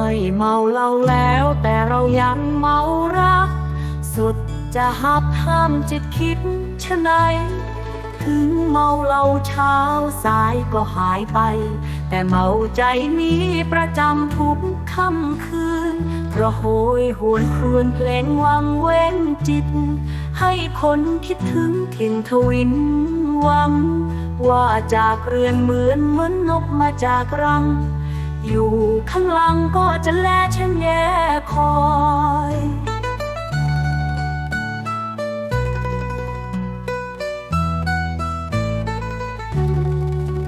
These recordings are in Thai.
ไม่เมาเหล้าแล้ว แต่เรายังเมารัก สุดจะหักห้ามจิตคิดชะไหนถึงเมาเหล้าเช้าสายก็หายไป แต่เมาใจนี้ประจำทุกค่ำคืนเพราะโหยหวนครวญเพลงวังเว้นจิต ให้คนคิดถึงถิ่นทวินวัง ว่าจากเรือนเหมือนเหมือนนกมาจากรัง อยู่ข้างหลังก็จะแลฉันแย่คอย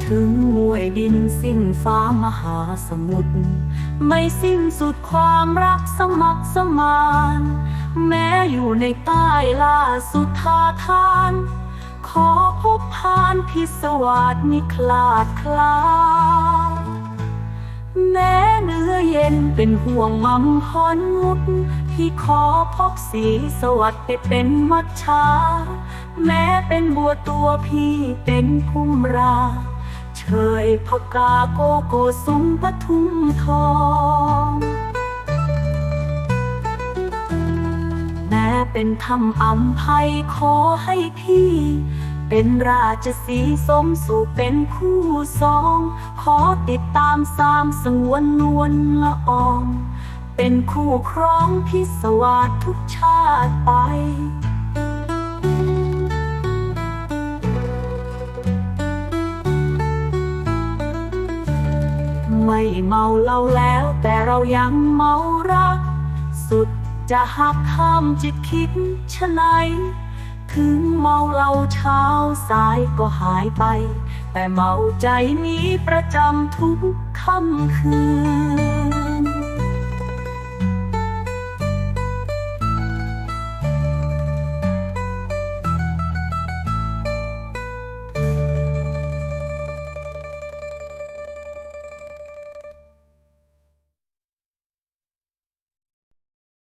ถึงมวยดินสิ้นฟ้ามหาสมุทรไม่สิ้นสุดความรักสมัครสมาน แม้อยู่ในใต้ล่าสุดทาทาน ขอพบพานพิศวาสนิคลาดคลา แม้เนื้อเย็นเป็นห่วงมังพรมุดที่ขอพบสีสวัสดิ์ไปเป็นมัจฉาแม้เป็นบัวตัวพี่เป็นพุ่มราเชยพกาโกโกสุมปทุมทองแม้เป็นธรรมอัมภัยขอให้พี่ เป็นราชสีสมสู่เป็นคู่สอง ขอติดตามสามสงวนนวลละออง เป็นคู่ครองพิศวาสทุกชาติไปไม่เมาเหล้าแล้วแต่เรายังเมารัก สุดจะหักห้ามจิตคิดชะไหน ถึงเมาเหล้าเช้าสายก็หายไป แต่เมาใจนี้ประจำทุกค่ำคืน